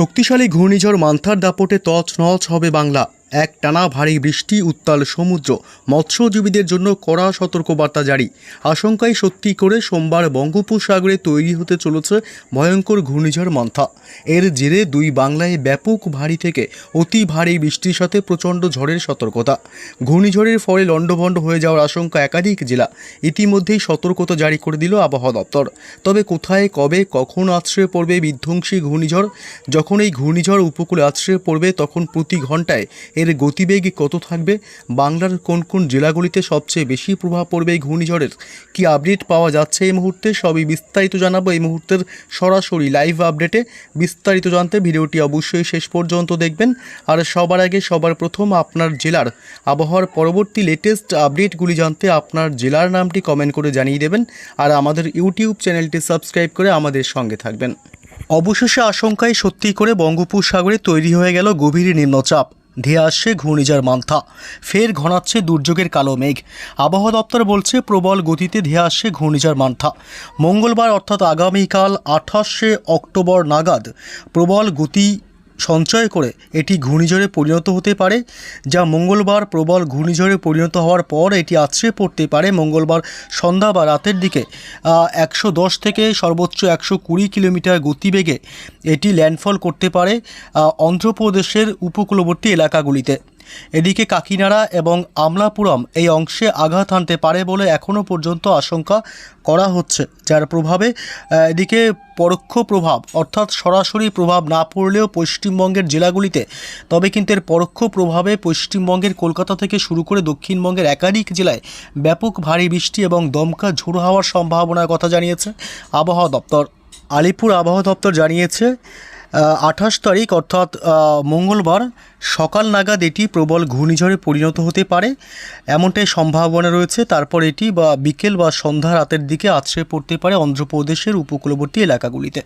শক্তিশালী ঘূর্ণিঝড় মান্থার দাপটে তছ নছ হবে বাংলা। এক টানা ভারী বৃষ্টি, উত্তাল সমুদ্র। মৎস্যজীবীদের জন্য কড়া সতর্কবার্তা জারি। আশঙ্কায় সত্যি করে সোমবার বঙ্গোপসাগরে তৈরি হতে চলেছে ভয়ঙ্কর ঘূর্ণিঝড় মান্থা। এর জেরে দুই বাংলায় ব্যাপক ভারী থেকে অতি ভারী বৃষ্টির সাথে প্রচণ্ড ঝড়ের সতর্কতা। ঘূর্ণিঝড়ের ফলে লণ্ডভণ্ড হয়ে যাওয়ার আশঙ্কা একাধিক জেলা। ইতিমধ্যেই সতর্কতা জারি করে দিল আবহাওয়া দপ্তর। তবে কোথায়, কবে, কখন আছড়ে পড়বে বিধ্বংসী ঘূর্ণিঝড়? যখন এই ঘূর্ণিঝড় উপকূলে আছড়ে পড়বে, তখন প্রতি ঘন্টায় এর গতিবেগ কত থাকবে? বাংলার কোন কোন জেলাগুলিতে সবচেয়ে বেশি প্রভাব পড়বে এই ঘূর্ণিঝড়ের? কি আপডেট পাওয়া যাচ্ছে এই মুহূর্তে? সবই বিস্তারিত জানাব এই মুহূর্তের সরাসরি লাইভ আপডেটে বিস্তারিত জানতে ভিডিওটি অবশ্যই শেষ পর্যন্ত দেখবেন। আর সবার আগে, সবার প্রথম আপনার জেলার আবহাওয়ার পরবর্তী লেটেস্ট আপডেটগুলি জানতে আপনার জেলার নামটি কমেন্ট করে জানিয়ে দেবেন। আর আমাদের ইউটিউব চ্যানেলটি সাবস্ক্রাইব করে আমাদের সঙ্গে থাকবেন। অবশেষে আশঙ্কায় সত্যি করে বঙ্গোপসাগরে তৈরি হয়ে গেল গভীর নিম্নচাপ। ধেয়ে আসছে ঘূর্ণিঝড় মান্থা। ফের ঘনাচ্ছে দুর্যোগের কালো মেঘ। আবহাওয়া দপ্তর বলছে, প্রবল গতিতে ধেয়ে আসছে ঘূর্ণিঝড় মান্থা। মঙ্গলবার, অর্থাৎ আগামীকাল আঠাশে অক্টোবর নাগাদ প্রবল গতি সঞ্চয় করে এটি ঘূর্ণিঝড়ে পরিণত হতে পারে, যা মঙ্গলবার প্রবল ঘূর্ণিঝড়ে পরিণত হওয়ার পর এটি আছড়ে পড়তে পারে। মঙ্গলবার সন্ধ্যা বা রাতের দিকে একশো দশ থেকে সর্বোচ্চ একশো কুড়ি কিলোমিটার গতিবেগে এটি ল্যান্ডফল করতে পারে অন্ধ্রপ্রদেশের উপকূলবর্তী এলাকাগুলিতে। এদিকে কাকিনাড়া এবং আমলাপুরম এই অংশে আঘাত হানতে পারে বলে এখনও পর্যন্ত আশঙ্কা করা হচ্ছে, যার প্রভাবে এদিকে পরোক্ষ প্রভাব, অর্থাৎ সরাসরি প্রভাব না পড়লেও পশ্চিমবঙ্গের জেলাগুলিতে, তবে কিন্তু এর পরোক্ষ প্রভাবে পশ্চিমবঙ্গের কলকাতা থেকে শুরু করে দক্ষিণবঙ্গের একাধিক জেলায় ব্যাপক ভারী বৃষ্টি এবং দমকা ঝোড়ো হওয়ার সম্ভাবনার কথা জানিয়েছে আবহাওয়া দপ্তর। আলিপুর আবহাওয়া দপ্তর জানিয়েছে আঠাশ তারিখ, অর্থাৎ মঙ্গলবার সকাল নাগাদ এটি প্রবল ঘূর্ণিঝড়ে পরিণত হতে পারে। এমনটাই সম্ভাবনা রয়েছে। তারপর এটি বা বিকেল বা সন্ধ্যা রাতের দিকে আছড়ে পড়তে পারে অন্ধ্রপ্রদেশের উপকূলবর্তী এলাকাগুলিতে।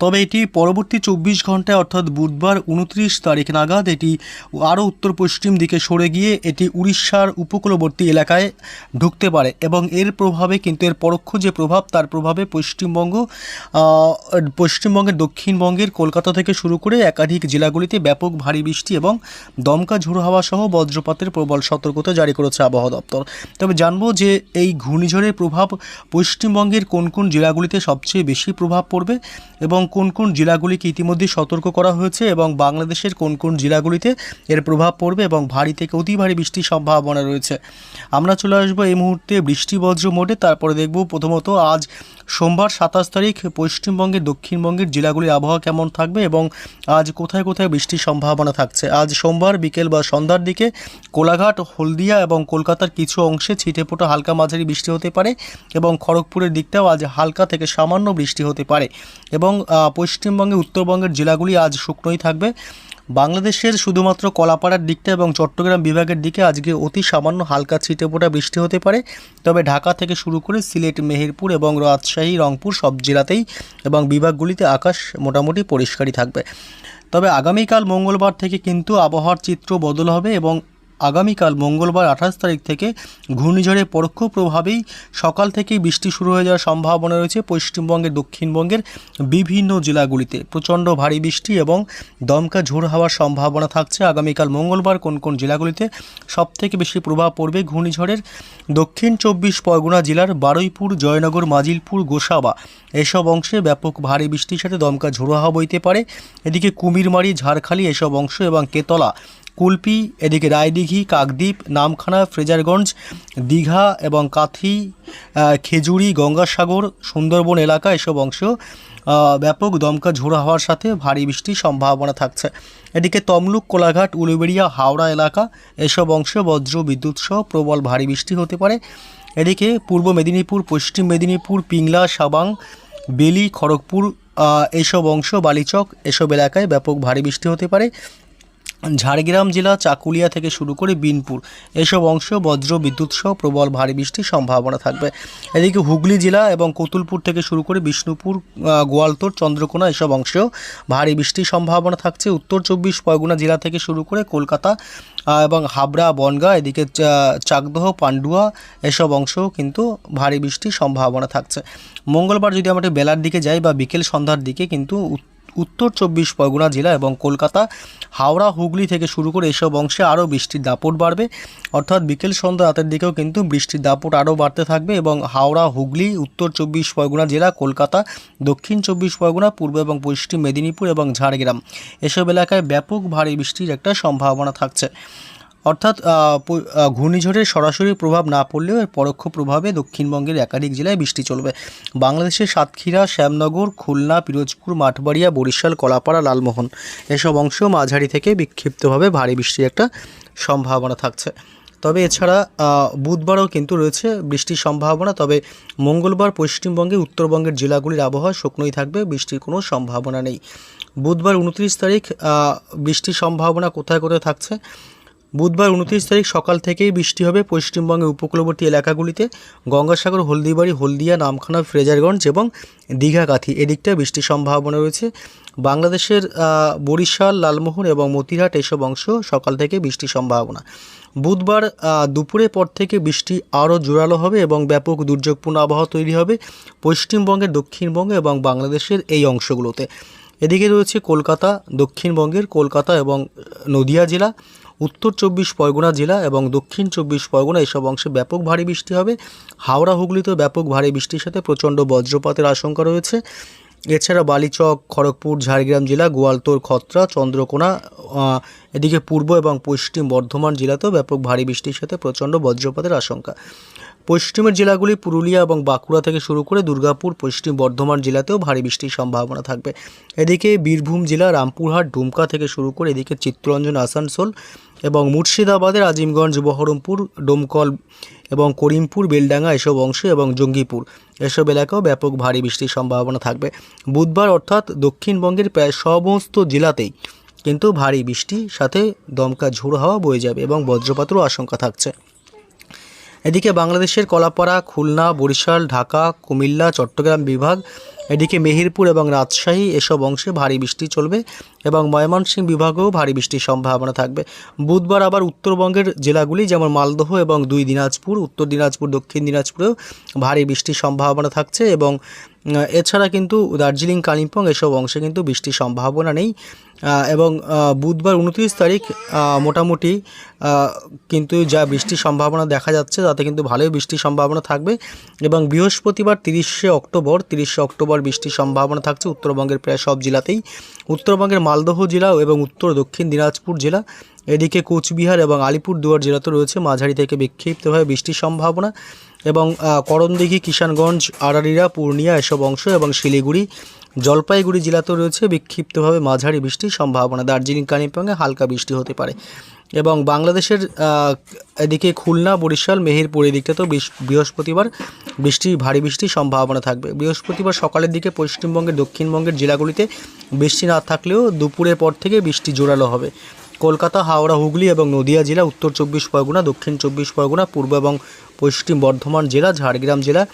তবে এটি পরবর্তী চব্বিশ ঘন্টায়, অর্থাৎ বুধবার উনত্রিশ তারিখ নাগাদ, এটি আরও উত্তর পশ্চিম দিকে সরে গিয়ে এটি উড়িষ্যার উপকূলবর্তী এলাকায় ঢুকতে পারে এবং এর প্রভাবে কিন্তু এর পরোক্ষ যে প্রভাব, তার প্রভাবে পশ্চিমবঙ্গ পশ্চিমবঙ্গের দক্ষিণবঙ্গের কলকাতা থেকে শুরু করে একাধিক জেলাগুলিতে ব্যাপক ভারী বৃষ্টি এবং দমকা ঝোড়ো হাওয়া সহ বজ্রপাতের প্রবল সতর্কতা জারি করেছে আবহাওয়া দপ্তর। তবে জানব যে এই ঘূর্ণিঝড়ের প্রভাব পশ্চিমবঙ্গের কোন কোন জেলাগুলিতে সবচেয়ে বেশি প্রভাব পড়বে এবং কোন কোন জেলাগুলিকে ইতিমধ্যে সতর্ক করা হয়েছে এবং বাংলাদেশের কোন কোন জেলাগুলিতে এর প্রভাব পড়বে এবং ভারী থেকে অতি ভারী বৃষ্টির সম্ভাবনা রয়েছে। আমরা চলে আসব এই মুহূর্তে বৃষ্টি বজ্র মোডে, তারপরে দেখব প্রথমত আজ সোমবার সাতাশ তারিখ পশ্চিমবঙ্গের, দক্ষিণবঙ্গের জেলাগুলির আবহাওয়া কেমন থাকবে এবং আজ কোথায় কোথায় বৃষ্টির সম্ভাবনা থাকছে? আজ সোমবার বিকেল বা সন্ধ্যার দিকে কোলাঘাট, হলদিয়া এবং কলকাতার কিছু অংশে ছিটেফোঁটা হালকা মাঝারি বৃষ্টি হতে পারে এবং খড়গপুরের দিকটাও আজ হালকা থেকে সামান্য বৃষ্টি হতে পারে এবং পশ্চিমবঙ্গে উত্তরবঙ্গের জেলাগুলি আজ শুকনোই থাকবে। বাংলাদেশের শুধুমাত্র কলাপাড়ার দিকটা এবং চট্টগ্রাম বিভাগের দিকে আজকে অতি সামান্য হালকা ছিটেফোঁটা বৃষ্টি হতে পারে। তবে ঢাকা থেকে শুরু করে সিলেট, মেহেরপুর এবং রাজশাহী, রংপুর সব জেলাতেই এবং বিভাগগুলিতে আকাশ মোটামুটি পরিষ্কারই থাকবে। তবে আগামীকাল মঙ্গলবার থেকে কিন্তু আবহাওয়ার চিত্র বদল হবে এবং আগামীকাল মঙ্গলবার আঠাশ তারিখ থেকে ঘূর্ণিঝড়ের পরোক্ষ প্রভাবেই সকাল থেকেই বৃষ্টি শুরু হয়ে যাওয়ার সম্ভাবনা রয়েছে পশ্চিমবঙ্গের, দক্ষিণবঙ্গের বিভিন্ন জেলাগুলিতে। প্রচণ্ড ভারী বৃষ্টি এবং দমকা ঝোড় হওয়ার সম্ভাবনা থাকছে। আগামীকাল মঙ্গলবার কোন কোন জেলাগুলিতে সবথেকে বেশি প্রভাব পড়বে ঘূর্ণিঝড়ের? দক্ষিণ চব্বিশ পরগনা জেলার বারুইপুর, জয়নগর, মাজিলপুর, গোসাবা এসব অংশে ব্যাপক ভারী বৃষ্টির সাথে দমকা ঝোড়ো হাওয়া বইতে পারে। এদিকে কুমিরমারি, ঝাড়খালি এসব অংশ এবং কেতলা কুলপি, এদিকে রায়দিঘি, কাকদ্বীপ, নামখানা, ফ্রেজারগঞ্জ, দীঘা এবং কাথি খেজুরি, গঙ্গাসাগর, সুন্দরবন এলাকা এসব অংশ ব্যাপক দমকা ঝোড়ো হওয়ার সাথে ভারী বৃষ্টির সম্ভাবনা থাকছে। এদিকে তমলুক, কোলাঘাট, উলুবেড়িয়া, হাওড়া এলাকা এসব অংশে বজ্র, বিদ্যুৎ সহ প্রবল ভারী বৃষ্টি হতে পারে। এদিকে পূর্ব মেদিনীপুর, পশ্চিম মেদিনীপুর, পিংলা, সাবাং, বেলি, খড়গপুর এসব অংশ, বালিচক এসব এলাকায় ব্যাপক ভারী বৃষ্টি হতে পারে। ঝাড়গ্রাম জেলা চাকুলিয়া থেকে শুরু করে বিনপুর এসব অংশ বজ্র বিদ্যুৎ সহ প্রবল ভারী বৃষ্টির সম্ভাবনা থাকবে। এদিকে হুগলি জেলা এবং কতুলপুর থেকে শুরু করে বিষ্ণুপুর গোয়ালতোর, চন্দ্রকোনা এসব অংশেও ভারী বৃষ্টির সম্ভাবনা থাকছে। উত্তর চব্বিশ পরগনা জেলা থেকে শুরু করে কলকাতা এবং হাবড়া, বনগাঁ, এদিকে চাকদহ, পান্ডুয়া এসব অংশেও কিন্তু ভারী বৃষ্টির সম্ভাবনা থাকছে। মঙ্গলবার যদি আমরা বেলার দিকে যাই বা বিকেল সন্ধ্যার দিকে কিন্তু উত্তর চব্বিশ পরগনা জেলা এবং কলকাতা, হাওড়া, হুগলি থেকে শুরু করে এসব অংশে আরও বৃষ্টির দাপট বাড়বে। অর্থাৎ বিকেল সন্ধ্যা রাতের দিকেও কিন্তু বৃষ্টির দাপট আরও বাড়তে থাকবে এবং হাওড়া, হুগলি, উত্তর চব্বিশ পরগনা জেলা, কলকাতা, দক্ষিণ চব্বিশ পরগনা, পূর্ব এবং পশ্চিম মেদিনীপুর এবং ঝাড়গ্রাম। এসব এলাকায় ব্যাপক ভারী বৃষ্টির একটা সম্ভাবনা থাকছে। অর্থাৎ ঘূর্ণিঝড়ের সরাসরি প্রভাব না পড়লেও এর পরোক্ষ প্রভাবে দক্ষিণবঙ্গের একাধিক জেলায় বৃষ্টি চলবে। বাংলাদেশের সাতক্ষীরা, শ্যামনগর, খুলনা, পিরোজপুর, মাঠবাড়িয়া, বরিশাল, কলাপাড়া, লালমোহন এসব অংশ মাঝারি থেকে বিক্ষিপ্তভাবে ভারী বৃষ্টির একটা সম্ভাবনা থাকছে। তবে এছাড়া বুধবারও কিন্তু রয়েছে বৃষ্টির সম্ভাবনা, তবে মঙ্গলবার পশ্চিমবঙ্গে, উত্তরবঙ্গের জেলাগুলির আবহাওয়া শুকনোই থাকবে, বৃষ্টির কোনো সম্ভাবনা নেই। বুধবার উনত্রিশ তারিখ বৃষ্টির সম্ভাবনা কোথায় কোথায় থাকছে? বুধবার উনত্রিশ তারিখ সকাল থেকেই বৃষ্টি হবে পশ্চিমবঙ্গের উপকূলবর্তী এলাকাগুলিতে। গঙ্গাসাগর, হলদিবাড়ি, হলদিয়া, নামখানা, ফ্রেজারগঞ্জ এবং দীঘাকাথি এদিকটায় বৃষ্টির সম্ভাবনা রয়েছে। বাংলাদেশের বরিশাল, লালমোহন এবং মতিহাট এসব অংশ সকাল থেকে বৃষ্টির সম্ভাবনা। বুধবার দুপুরের পর থেকে বৃষ্টি আরও জোরালো হবে এবং ব্যাপক দুর্যোগপূর্ণ আবহাওয়া তৈরি হবে পশ্চিমবঙ্গের দক্ষিণবঙ্গে এবং বাংলাদেশের এই অংশগুলোতে। এদিকে রয়েছে কলকাতা, দক্ষিণবঙ্গের কলকাতা এবং নদিয়া জেলা। উত্তর চব্বিশ পরগনা জেলা এবং দক্ষিণ চব্বিশ পরগনা এসব অংশে ব্যাপক ভারী বৃষ্টি হবে। হাওড়া হুগলিতেও ব্যাপক ভারী বৃষ্টির সাথে প্রচণ্ড বজ্রপাতের আশঙ্কা রয়েছে। এছাড়া বালিচক, খড়গপুর, ঝাড়গ্রাম জেলা গোয়ালতোড় খত্রা, চন্দ্রকোনা এদিকে পূর্ব এবং পশ্চিম বর্ধমান জেলাতেও ব্যাপক ভারী বৃষ্টির সাথে প্রচণ্ড বজ্রপাতের আশঙ্কা। পশ্চিমের জেলাগুলি পুরুলিয়া এবং বাঁকুড়া থেকে শুরু করে দুর্গাপুর, পশ্চিম বর্ধমান জেলাতেও ভারী বৃষ্টির সম্ভাবনা থাকবে। এদিকে বীরভূম জেলা, রামপুরহাট, ডুমকা থেকে শুরু করে এদিকে চিত্তরঞ্জন, আসানসোল এবং মুর্শিদাবাদের আজিমগঞ্জ, বহরমপুর, ডোমকল এবং করিমপুর, বেলডাঙ্গা এসব অংশ এবং জঙ্গিপুর এসব এলাকাও ব্যাপক ভারী বৃষ্টির সম্ভাবনা থাকবে। বুধবার অর্থাৎ দক্ষিণবঙ্গের প্রায় সমস্ত জেলাতেই কিন্তু ভারী বৃষ্টি সাথে দমকা ঝোড়ো হাওয়া বয়ে যাবে এবং বজ্রপাতেরও আশঙ্কা থাকছে। এদিকে বাংলাদেশের কলাপাড়া, খুলনা, বরিশাল, ঢাকা, কুমিল্লা, চট্টগ্রাম বিভাগ এদিকে মেহেরপুর এবং রাজশাহী এসব অংশে ভারী বৃষ্টি চলবে এবং ময়মনসিংহ বিভাগেও ভারী বৃষ্টির সম্ভাবনা থাকবে। বুধবার আবার উত্তরবঙ্গের জেলাগুলি যেমন মালদহ এবং দুই দিনাজপুর, উত্তর দিনাজপুর, দক্ষিণ দিনাজপুরেও ভারী বৃষ্টির সম্ভাবনা থাকছে এবং এছাড়া কিন্তু দার্জিলিং, কালিম্পং এসব অংশে কিন্তু বৃষ্টির সম্ভাবনা নেই। এবং বুধবার উনত্রিশ তারিখ মোটামুটি কিন্তু যা বৃষ্টির সম্ভাবনা দেখা যাচ্ছে তাতে কিন্তু ভালোই বৃষ্টির সম্ভাবনা থাকবে এবং বৃহস্পতিবার তিরিশে অক্টোবর তিরিশে অক্টোবর বৃষ্টির সম্ভাবনা থাকছে। উত্তরবঙ্গের প্রায় সব জেলাতেই। উত্তরবঙ্গের মালদহ জেলা এবং উত্তর দক্ষিণ দিনাজপুর জেলা, এদিকে কোচবিহার এবং আলিপুরদুয়ার জেলাতে রয়েছে মাঝারি থেকে বিক্ষিপ্তভাবে বৃষ্টির সম্ভাবনা এবং করণদিঘি, কিষানগঞ্জ আড়ারিরা পূর্ণিয়া এসব অংশ এবং শিলিগুড়ি, জলপাইগুড়ি জেলাতেও রয়েছে বিক্ষিপ্তভাবে মাঝারি বৃষ্টির সম্ভাবনা। দার্জিলিং, কালিম্পংয়ে হালকা বৃষ্টি হতে পারে। এবং বাংলাদেশের এদিকে খুলনা, বরিশাল, মেহেরপুর দিকটাতেও বৃস- বৃহস্পতিবার বৃষ্টি, ভারী বৃষ্টির সম্ভাবনা থাকবে। বৃহস্পতিবার সকালের দিকে পশ্চিমবঙ্গের, দক্ষিণবঙ্গের জেলাগুলিতে বৃষ্টি না থাকলেও দুপুরের পর থেকে বৃষ্টি জোরালো হবে। কলকাতা, হাওড়া, হুগলি এবং নদিয়া জেলা, উত্তর চব্বিশ পরগনা, দক্ষিণ চব্বিশ পরগনা, পূর্ব এবং পশ্চিম বর্ধমান জেলা, ঝাড়গ্রাম জেলা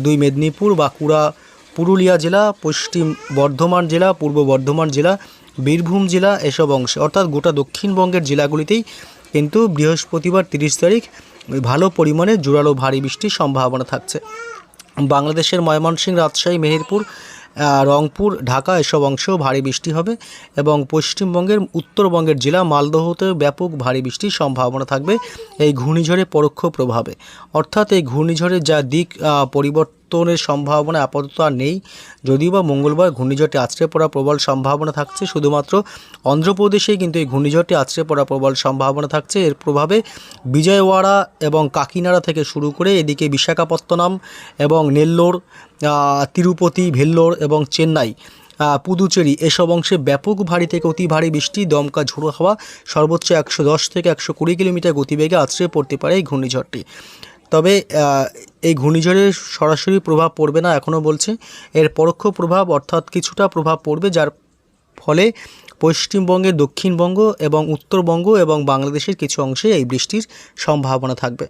দুই মেদিনীপুর, বাঁকুড়া, পুরুলিয়া জেলা, পশ্চিম বর্ধমান জেলা, পূর্ব বর্ধমান জেলা বীরভূম জেলা এসব অংশে অর্থাৎ গোটা দক্ষিণবঙ্গের জেলাগুলিতেই কিন্তু বৃহস্পতিবার তিরিশ তারিখ ভালো পরিমাণে জোরালো ভারী বৃষ্টির সম্ভাবনা থাকছে। বাংলাদেশের ময়মনসিংহ রাজশাহী মেহেরপুর রংপুর ঢাকা এসব অংশেও ভারী বৃষ্টি হবে এবং পশ্চিমবঙ্গের উত্তরবঙ্গের জেলা মালদহতে ব্যাপক ভারী বৃষ্টির সম্ভাবনা থাকবে এই ঘূর্ণিঝড়ের পরোক্ষ প্রভাবে। অর্থাৎ এই ঘূর্ণিঝড়ের যা দিক আহ, পরিবর্তনের সম্ভাবনা আপাতত আর নেই। যদিও বা মঙ্গলবার ঘূর্ণিঝড়টি আছড়ে পড়া প্রবল সম্ভাবনা থাকছে, শুধুমাত্র অন্ধ্রপ্রদেশেই কিন্তু এই ঘূর্ণিঝড়টি আছড়ে পড়া প্রবল সম্ভাবনা থাকছে। এর প্রভাবে বিজয়ওয়াড়া এবং কাকিনাড়া থেকে শুরু করে এদিকে বিশাখাপত্তনম এবং নেল্লোর তিরুপতি, ভেল্লোর এবং চেন্নাই পুদুচেরি এসব অংশে ব্যাপক ভারী থেকে অতি ভারী বৃষ্টি, দমকা ঝোড়ো হাওয়া, সর্বোচ্চ একশো দশ থেকে একশো কুড়ি কিলোমিটার গতিবেগে আছড়ে পড়তে পারে এই ঘূর্ণিঝড়টি। তবে এই ঘূর্ণিঝড়ের সরাসরি প্রভাব পড়বে না এখনও বলছে। এর পরোক্ষ প্রভাব অর্থাৎ কিছুটা প্রভাব পড়বে যার ফলে পশ্চিমবঙ্গে, দক্ষিণবঙ্গ এবং উত্তরবঙ্গ এবং বাংলাদেশের কিছু অংশে এই বৃষ্টির সম্ভাবনা থাকবে।